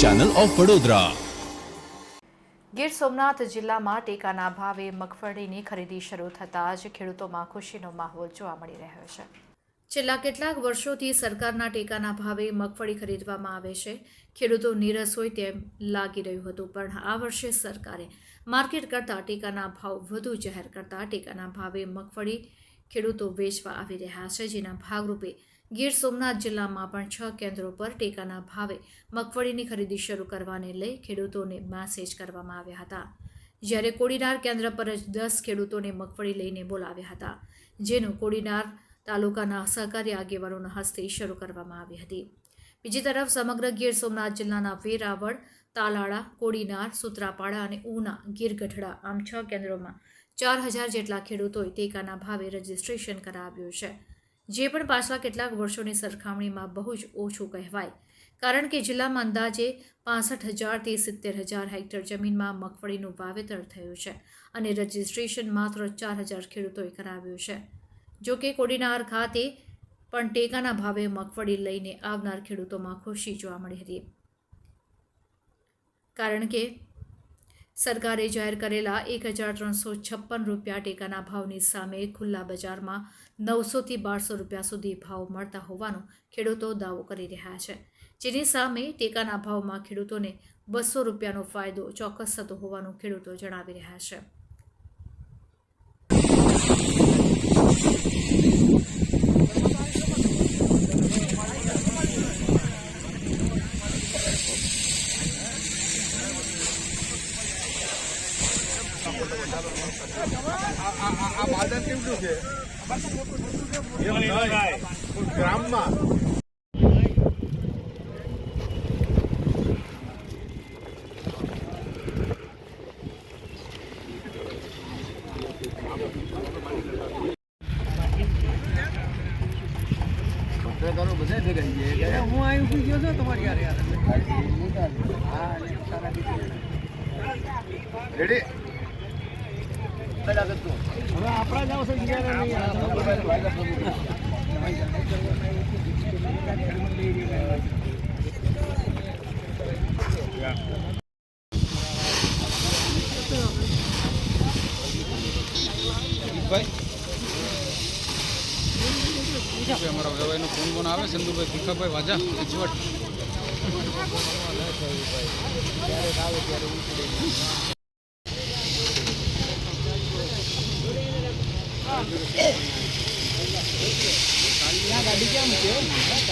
Channel of Vadodara Gir Somnath જિલ્લામાં ટેકાના ભાવે મગફળીની ખરીદી શરૂ થતાં જ ખેડૂતોમાં ખુશીનો માહોલ જોવા મળી રહ્યો છે. છેલ્લા કેટલાક વર્ષોથી સરકારના ટેકાના ભાવે મગફળી ખરીદવામાં આવે છે. ખેડૂતો નીરસ હોય તેમ લાગી રહ્યું હતું, પણ આ વર્ષે સરકારે માર્કેટ કરતાં ટેકાના ભાવ વધુ જાહેર કરતાં ટેકાના ભાવે મગફળી ખેડૂતો વેચવા આવી રહ્યા છે, જેના ભાગરૂપે ગીર સોમનાથ જિલ્લામાં પણ છ કેન્દ્રો પર ટેકાના ભાવે મગફળીની ખરીદી શરૂ કરવાને લઈ ખેડૂતોને મેસેજ કરવામાં આવ્યા હતા. જ્યારે કોડીનાર કેન્દ્ર પર જ દસ ખેડૂતોને મગફળી લઈને બોલાવ્યા હતા, જેનું કોડીનાર તાલુકાના સહકારી આગેવાનોના હસ્તે શરૂ કરવામાં આવી હતી. બીજી તરફ સમગ્ર ગીર સોમનાથ જિલ્લાના વેરાવળ, તાલાળા, કોડીનાર, સુત્રાપાડા અને ઉના, ગીર ગઢડા આમ છ કેન્દ્રોમાં ચાર હજાર જેટલા ખેડૂતોએ ટેકાના ભાવે રજીસ્ટ્રેશન કરાવ્યું છે. જે પણ પાછલા કેટલાક વર્ષોની સરખામણીમાં બહુ જ ઓછું કહેવાય. કારણ કે જિલ્લામાં અંદાજે પાસઠ હજારથી સિત્તેર હજાર હેક્ટર જમીનમાં મગફળીનું વાવેતર થયું છે અને રજિસ્ટ્રેશન માત્ર ચાર હજાર ખેડૂતોએ કરાવ્યું છે. જો કે કોડીનાર ખાતે પણ ટેકાના ભાવે મગફળી લઈને આવનાર ખેડૂતોમાં ખુશી જોવા મળી હતી. કારણ કે સરકારે જાહેર કરેલા એક હજાર ત્રણસો છપ્પન રૂપિયા ટેકાના ભાવની સામે ખુલ્લા બજારમાં નવસોથી બારસો રૂપિયા સુધી ભાવ મળતા હોવાનો ખેડૂતો દાવો કરી રહ્યા છે. જેની સામે ટેકાના ભાવમાં ખેડૂતોને બસો રૂપિયાનો ફાયદો ચોક્કસ થતો હોવાનું ખેડૂતો જણાવી રહ્યા છે. આ છે ગ્રામમાં હું અહીં ઊભી ગયો છું તમારી યારે રેડી હવે આપણા જ આવશે ક્યારે નહીં અમારા વ્યવહારનો ફોન ફોન આવે સંદુભાઈ ભીખાભાઈ વાજા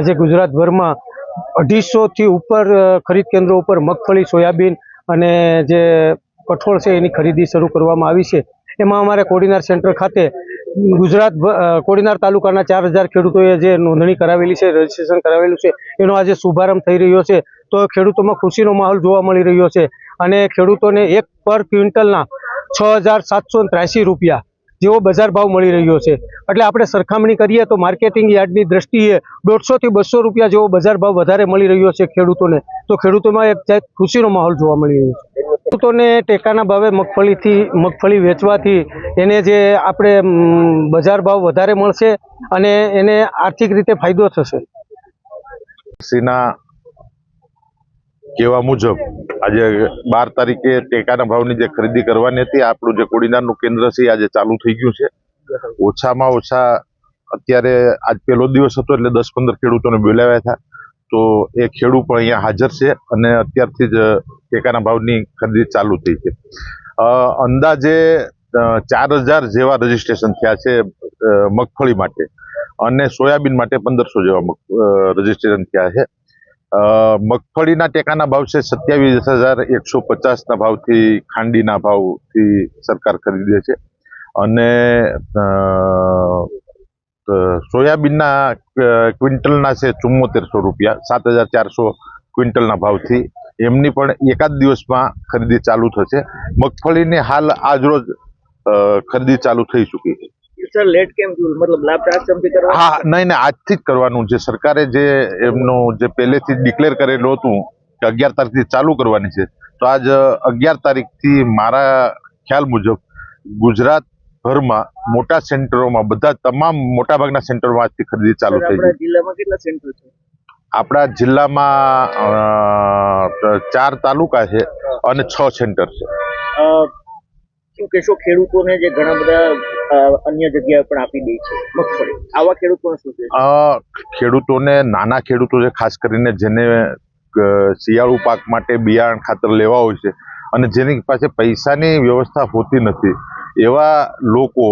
આજે ગુજરાતભરમાં અઢીસોથી ઉપર ખરીદ કેન્દ્રો ઉપર મગફળી, સોયાબીન અને જે કઠોળ છે એની ખરીદી શરૂ કરવામાં આવી છે. એમાં અમારે કોડીનાર સેન્ટર ખાતે ગુજરાત કોડીનાર તાલુકાના ચાર હજાર ખેડૂતોએ જે નોંધણી કરાવેલી છે, રજીસ્ટ્રેશન કરાવેલું છે, એનો આજે શુભારંભ થઈ રહ્યો છે. તો ખેડૂતોમાં ખુશીનો માહોલ જોવા મળી રહ્યો છે અને ખેડૂતોને એક પર ક્વિન્ટલના છ રૂપિયા જેવો બજાર ભાવ મળી રહ્યો છે. એટલે આપણે સરખામણી કરીએ તો માર્કેટિંગ યાર્ડની દ્રષ્ટિએ દોઢસોથી બસો રૂપિયા જેવો બજાર ભાવ વધારે મળી રહ્યો છે ખેડૂતોને. તો ખેડૂતોમાં એક ખુશીનો માહોલ જોવા મળી રહ્યો છે. ખેડૂતોને ટેકાના ભાવે મગફળીથી, મગફળી વેચવાથી એને જે આપણે બજાર ભાવ વધારે મળશે અને એને આર્થિક રીતે ફાયદો થશે. સીના કહેવા મુજબ, આજે બાર તારીખે ટેકાના ભાવની જે ખરીદી કરવાની હતી, આપણું જે કોડીનારનું કેન્દ્ર છે આજે ચાલુ થઈ ગયું છે. ઓછામાં ઓછા અત્યારે આજ પહેલો દિવસ હતો, એટલે દસ પંદર ખેડૂતોને બોલાવ્યા હતા. તો એ ખેડૂત પણ અહીંયા હાજર છે અને અત્યારથી જ ટેકાના ભાવની ખરીદી ચાલુ થઈ છે. અંદાજે ચાર હજાર જેવા રજીસ્ટ્રેશન થયા છે મગફળી માટે. અને સોયાબીન માટે પંદરસો જેવા રજીસ્ટ્રેશન થયા છે. મગફળીના ટેકાના ભાવ છે સત્યાવીસ હજાર એકસો પચાસના ભાવથી ખાંડીના ભાવથી સરકાર ખરીદે છે. અને સોયાબીનના ક્વિન્ટલના છે ચુમ્મોતેરસો રૂપિયા, સાત હજાર ચારસો ક્વિન્ટલના ભાવથી. એમની પણ એકાદ દિવસમાં ખરીદી ચાલુ થશે. મગફળીની હાલ આજરોજ ખરીદી ચાલુ થઈ ચૂકી છે. સર લેટ કેમ મતલબ લાભ કરવા? હા નહીં નહીં આજથી જ કરવાનું. છે સરકારે જે એમનું જે પહેલેથી ડિક્લેર કરેલું હતું કે અગિયાર તારીખથી ચાલુ કરવાની છે તો આજ અગિયાર તારીખથી મારા ખ્યાલ મુજબ ગુજરાત ભરમાં મોટા સેન્ટરોમાં બધા તમામ મોટાભાગના સેન્ટરોમાં આજથી ખરીદી ચાલુ થઈ ગઈ. જિલ્લામાં કેટલા સેન્ટર છે? આપણા જિલ્લામાં ચાર તાલુકા છે અને છ સેન્ટર છે. શું કહેશો ખેડૂતોને જે ઘણા બધા અન્ય જગ્યાએ પણ આપી દે છે. મગફળી. આવા ખેડૂતોને શું છે? ખેડૂતોને નાના ખેડૂતો છે, ખાસ કરીને જેને શિયાળુ પાક માટે બિયારણ ખાતર લેવા હોય છે અને જેની પાસે પૈસાની વ્યવસ્થા હોતી નથી, એવા લોકો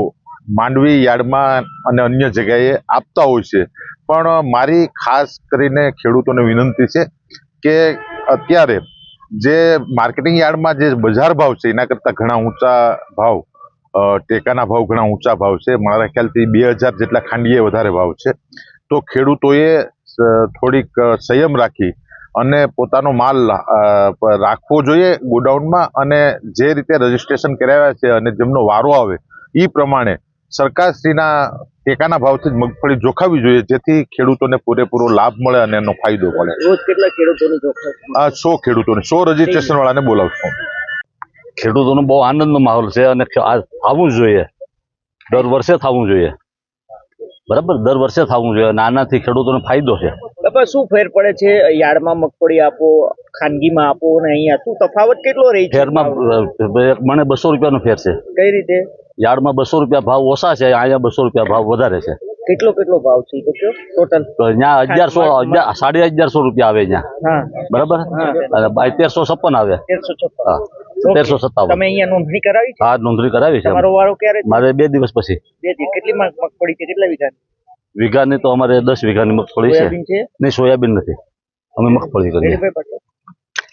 માંડવી યાર્ડમાં અને અન્ય જગ્યાએ આપતા હોય છે. પણ મારી ખાસ કરીને ખેડૂતોને વિનંતી છે કે અત્યારે જે માર્કેટિંગ યાર્ડમાં જે બજાર ભાવ છે, એના કરતાં ઘણા ઊંચા ભાવ ટેકાના ભાવ ઘણા ઊંચા ભાવ છે. મારા ખ્યાલથી બે હજાર જેટલા ખાંડીએ વધારે ભાવ છે. તો ખેડૂતોએ થોડીક સંયમ રાખી અને પોતાનો માલ રાખવો જોઈએ ગોડાઉનમાં અને જે રીતે રજીસ્ટ્રેશન કરાવ્યા છે અને જેમનો વારો આવે એ પ્રમાણે સરકારશ્રીના ટેકાના ભાવથી જ મગફળી જોખાવી જોઈએ જેથી ખેડૂતોને પૂરેપૂરો લાભ મળે અને એનો ફાયદો મળે. કેટલા ખેડૂતોને આ સો ખેડૂતોને સો રજીસ્ટ્રેશન વાળાને બોલાવશું. ખેડૂતોનો બહુ આનંદનો માહોલ છે અને આ થવું જોઈએ. દર વર્ષે થવું જોઈએ. બરાબર? દર વર્ષે થવું જોઈએ. અને આનાથી ખેડૂતોને ફાયદો છે. બાપા શું ફેર પડે છે? યાર્ડમાં મગફળી આપો ખાનગીમાં આપો અને અહીંયા શું તફાવત કેટલો રહી છે? ફેરમાં મને બસો રૂપિયાનો ફેર છે. કઈ રીતે? યાર્ડમાં બસો રૂપિયા ભાવ ઓછા છે અહીંયા બસો રૂપિયા ભાવ વધારે છે. કેટલો કેટલો ભાવ છે ટોટલ તો અહીંયા અગિયારસો અગિયાર સાડી અગિયારસો રૂપિયા આવે અહીંયા. બરાબર? અને તેરસો છપ્પન આવે. તેરસો છપ્પન. તેરસો સત્તાવન. તમે અહીંયા નોંધણી કરાવી છે? આ નોંધણી કરાવી છે. તમારો વારો ક્યારે મારે બે દિવસ પછી. બે દિવસ. કેટલી મગફળી છે? કેટલા વીઘા વીઘાની તો અમારે દસ વીઘાની મગફળી છે. નહીં સોયાબીન નથી. અમે મગફળી કરીએ.